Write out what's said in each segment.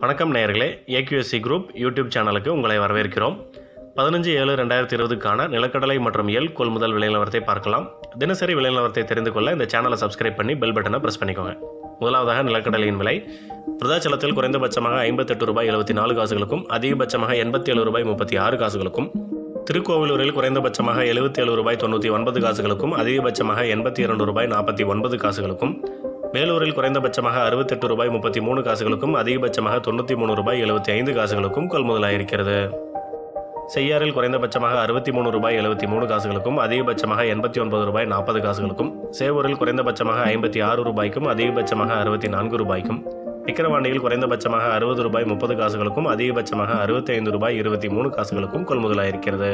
வணக்கம் நேயர்களே AQSC group YouTube சேனலுக்கு உங்களை வரவேற்கிறோம். பதினஞ்சு ஏழு ரெண்டாயிரத்தி இருபதுக்கான நிலக்கடலை மற்றும் எல் கொள்முதல் விலைநிலவரத்தை பார்க்கலாம். தினசரி விலைநிலவரத்தை தெரிந்து கொள்ள இந்த சேனலை சப்ஸ்கிரைப் பண்ணி பெல் பட்டனை ப்ரெஸ் பண்ணிக்கோங்க. முதலாவதாக நிலக்கடலையின் விலை. விருதாச்சலத்தில் குறைந்தபட்சமாக ஐம்பத்தெட்டு ரூபாய் எழுபத்தி நாலு காசுகளுக்கும் அதிகபட்சமாக எண்பத்தி ஏழு ரூபாய் முப்பத்தி ஆறு காசுகளுக்கும் திருக்கோவிலூரில் குறைந்தபட்சமாக எழுபத்தி ஏழு ரூபாய் தொண்ணூற்றி ஒன்பது காசுகளுக்கும் அதிகபட்சமாக எண்பத்தி இரண்டு ரூபாய் நாற்பத்தி ஒன்பது காசுகளுக்கும் வேலூரில் குறைந்தபட்சமாக அறுபத்தெட்டு ரூபாய் முப்பத்தி மூணு காசுகளுக்கும் அதிகபட்சமாக தொண்ணூற்றி மூணு ரூபாய் எழுபத்தி ஐந்து காசுகளுக்கும் கொள்முதலாயிருக்கிறது செய்யாறில் குறைந்தபட்சமாக அறுபத்தி மூணு ரூபாய் எழுபத்தி மூணு காசுகளுக்கும் அதிகபட்சமாக எண்பத்தி ஒன்பது ரூபாய் நாற்பது காசுகளுக்கும் சேவூரில் குறைந்தபட்சமாக ஐம்பத்தி ஆறு ரூபாய்க்கும் அதிகபட்சமாக அறுபத்தி நான்கு ரூபாய்க்கும் விக்கிரவாண்டியில் குறைந்தபட்சமாக அறுபது ரூபாய் முப்பது காசுகளுக்கும் அதிகபட்சமாக அறுபத்தி ஐந்து ரூபாய் இருபத்தி மூணு காசுகளுக்கும் கொள்முதலாயிருக்கிறது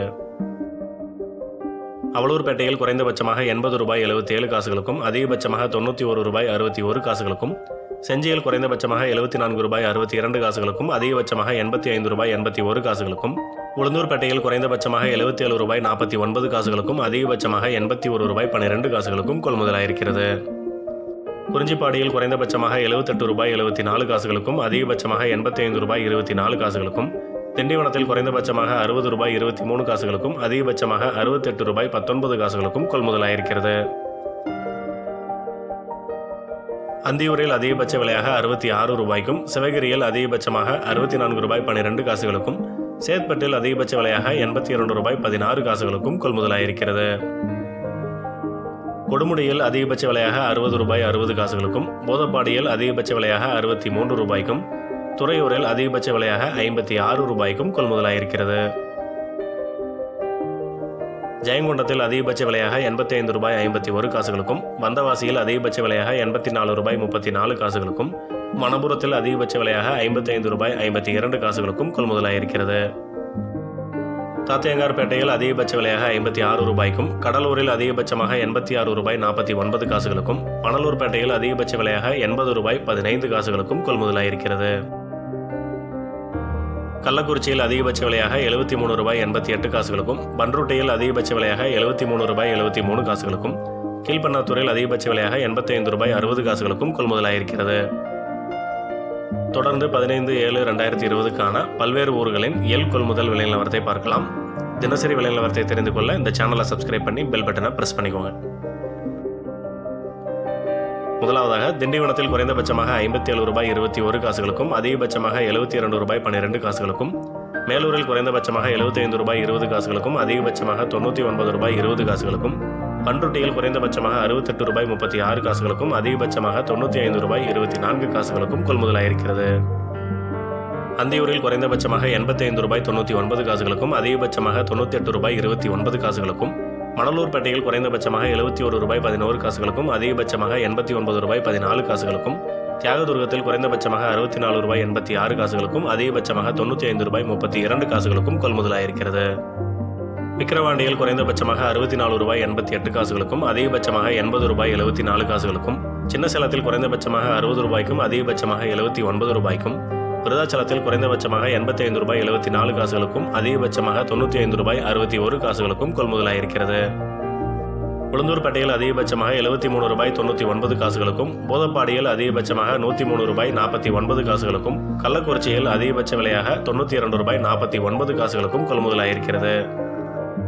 அவலூர்பேட்டையில் குறைந்தபட்சமாக எண்பது ரூபாய் எழுபத்தி ஏழு காசுகளுக்கும் அதிகபட்சமாக தொண்ணூற்றி ஒரு ரூபாய் அறுபத்தி ஒரு காசுகளுக்கும் செஞ்சியில் குறைந்தபட்சமாக எழுபத்தி நான்கு ரூபாய் அறுபத்தி இரண்டு காசுகளுக்கும் அதிகபட்சமாக எண்பத்தி ஐந்து ரூபாய் எண்பத்தி ஒரு காசுகளுக்கும் உளுந்தூர்பேட்டையில் குறைந்தபட்சமாக எழுபத்தி ஏழு ரூபாய் நாற்பத்தி ஒன்பது காசுகளுக்கும் அதிகபட்சமாக எண்பத்தி ஒரு ரூபாய் பன்னிரெண்டு காசுகளுக்கும் கொள்முதலாயிருக்கிறது. குறிஞ்சிப்பாடியில் குறைந்தபட்சமாக எழுபத்தெட்டு ரூபாய் எழுபத்தி நாலு காசுகளுக்கும் அதிகபட்சமாக எண்பத்தி ஐந்து ரூபாய் இருபத்தி நாலு காசுகளுக்கும் திண்டிவனத்தில் குறைந்தபட்சமாக அறுபது ரூபாய் இருபத்தி மூணு காசுகளுக்கும் அதிகபட்சமாக அறுபத்தெட்டு ரூபாய் பத்தொன்பது காசுகளுக்கும் கொள்முதலாயிருக்கிறது. அந்தியூரில் அதிகபட்ச விலையாக அறுபத்தி ஆறு ரூபாய்க்கும் சிவகிரியில் அதிகபட்சமாக அறுபத்தி நான்கு ரூபாய் பன்னிரெண்டு காசுகளுக்கும் சேத்பட்டில் அதிகபட்ச விலையாக எண்பத்தி இரண்டு ரூபாய் பதினாறு காசுகளுக்கும் கொள்முதலாயிருக்கிறது. கொடுமுடியில் அதிகபட்ச விலையாக அறுபது ரூபாய் அறுபது காசுகளுக்கும் போதப்பாடியில் அதிகபட்ச விலையாக அறுபத்தி மூன்று ரூபாய்க்கும் துறையூரில் அதிகபட்ச விலையாக ஐம்பத்தி ஆறு ரூபாய்க்கும் கொள்முதலாயிருக்கிறது. ஜெயங்கொண்டத்தில் அதிகபட்ச விலையாக எண்பத்தி ஐந்து ரூபாய் ஐம்பத்தி ஒரு காசுகளுக்கும் வந்தவாசியில் அதிகபட்ச விலையாக எண்பத்தி நாலு ரூபாய் முப்பத்தி நாலு காசுகளுக்கும் மணப்புரத்தில் அதிகபட்ச விலையாக ஐம்பத்தி ஐந்து ரூபாய் ஐம்பத்தி இரண்டு காசுகளுக்கும் கொள்முதலாயிருக்கிறது. தாத்தையங்கார்பேட்டையில் அதிகபட்ச விலையாக ஐம்பத்தி ஆறு ரூபாய்க்கும் கடலூரில் அதிகபட்சமாக எண்பத்தி ஆறு ரூபாய் நாற்பத்தி ஒன்பது காசுகளுக்கும் பனலூர்பேட்டையில் அதிகபட்ச விலையாக எண்பது ரூபாய் பதினைந்து காசுகளுக்கும் கொள்முதலாயிருக்கிறது. கள்ளக்குறிச்சியில் அதிகபட்ச விலையாக எழுபத்தி மூணு ரூபாய் எண்பத்தி எட்டு காசுகளுக்கும் பன்ருட்டியில் அதிகபட்ச விலையாக எழுபத்தி மூணு ரூபாய் எழுபத்தி மூணு காசுகளுக்கும் கீழ்பண்ணாத்தூரில் அதிகபட்ச விலையாக எண்பத்தைந்து ரூபாய் அறுபது காசுகளுக்கும் கொள்முதலாயிருக்கிறது. தொடர்ந்து பதினைந்து ஏழு ரெண்டாயிரத்தி இருபதுக்கான பல்வேறு ஊர்களின் எல் கொள்முதல் விலை நிலவரத்தை பார்க்கலாம். தினசரி விலை நிலவரத்தை தெரிந்து கொள்ள இந்த சேனலை சப்ஸ்கிரைப் பண்ணி பெல் பட்டனை ப்ரெஸ் பண்ணிக்கோங்க. முதலாவதாக திண்டிவனத்தில் குறைந்தபட்சமாக ஐம்பத்தி ஏழு ரூபாய் இருபத்தி ஒரு காசுகளுக்கும் அதிகபட்சமாக எழுபத்தி இரண்டு ரூபாய் பன்னிரெண்டு காசுகளுக்கும் மேலூரில் குறைந்தபட்சமாக எழுபத்தி ஐந்து ரூபாய் இருபது காசுகளுக்கும் அதிகபட்சமாக தொண்ணூற்றி ஒன்பது ரூபாய் இருபது காசுகளுக்கும் பன்ருட்டியில் குறைந்தபட்சமாக அறுபத்தெட்டு ரூபாய் முப்பத்தி ஆறு காசுகளுக்கும் அதிகபட்சமாக தொண்ணூற்றி ஐந்து ரூபாய் இருபத்தி நான்கு காசுகளுக்கும் கொள்முதலாயிருக்கிறது. அந்தியூரில் குறைந்தபட்சமாக எண்பத்தைந்து ரூபாய் தொண்ணூற்றி ஒன்பது காசுகளுக்கும் அதிகபட்சமாக தொண்ணூற்றி எட்டு ரூபாய் இருபத்தி ஒன்பது காசுகளுக்கும் மணலூர்பேட்டையில் குறைந்தபட்சமாக எழுபத்தி ஒரு ரூபாய் பதினோரு காசுகளுக்கும் அதிகபட்சமாக எண்பத்தி ஒன்பது ரூபாய் பதினாலு காசுகளுக்கும் தியாகதுர்கத்தில் குறைந்தபட்சமாக அறுபத்தி நாலு ரூபாய் எண்பத்தி ஆறு காசுகளுக்கும் அதிகபட்சமாக தொண்ணூற்றி ஐந்து ரூபாய் முப்பத்தி இரண்டு காசுகளுக்கும் கொள்முதலாயிருக்கிறது. விக்கிரவாண்டியில் குறைந்தபட்சமாக அறுபத்தி நாலு ரூபாய் எண்பத்தி எட்டு காசுகளுக்கும் அதிகபட்சமாக எண்பது ரூபாய் எழுபத்தி நாலு காசுகளுக்கும் சின்ன சேலத்தில் குறைந்தபட்சமாக அறுபது ரூபாய்க்கும் அதிகபட்சமாக எழுபத்தி ஒன்பது ரூபாய்க்கும் விருதாச்சலத்தில் குறைந்தபட்சமாக எண்பத்தி ஐந்து ரூபாய் எழுபத்தி நாலு காசுகளுக்கும் அதிகபட்சமாக தொண்ணூற்றி ஐந்து ரூபாய் அறுபத்தி ஒரு காசுகளுக்கும் கொள்முதலாயிருக்கிறது. உளுந்தூர்பேட்டையில் அதிகபட்சமாக எழுபத்தி மூணு ரூபாய் தொண்ணூற்றி ஒன்பது காசுகளுக்கும் போதப்பாடியில் அதிகபட்சமாக நூற்றி மூணு ரூபாய் நாற்பத்தி ஒன்பது காசுகளுக்கும் கள்ளக்குறிச்சியில் அதிகபட்ச விலையாக தொண்ணூற்றி இரண்டு ரூபாய் நாற்பத்தி ஒன்பது காசுகளுக்கும் கொள்முதலாயிருக்கிறது.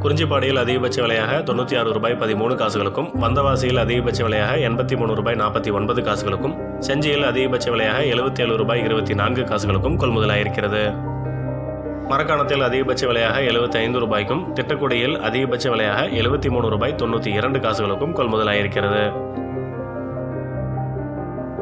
குறிஞ்சிப்பாடியில் அதிகபட்ச விலையாக தொண்ணூற்றி ஆறு ரூபாய் பதிமூணு காசுகளுக்கும் வந்தவாசியில் அதிகபட்ச விலையாக எண்பத்தி மூணு ரூபாய் நாற்பத்தி ஒன்பது காசுகளுக்கும் செஞ்சியில் அதிகபட்ச விலையாக எழுபத்தி ஏழு ரூபாய் இருபத்தி நான்கு காசுகளுக்கும் கொள்முதலாயிருக்கிறது. மரக்காணத்தில் அதிகபட்ச விலையாக எழுபத்தி ஐந்து ரூபாய்க்கும் திட்டக்குடியில் அதிகபட்ச விலையாக எழுபத்தி மூணு ரூபாய் தொண்ணூற்றி இரண்டு காசுகளுக்கும் கொள்முதலாயிருக்கிறது.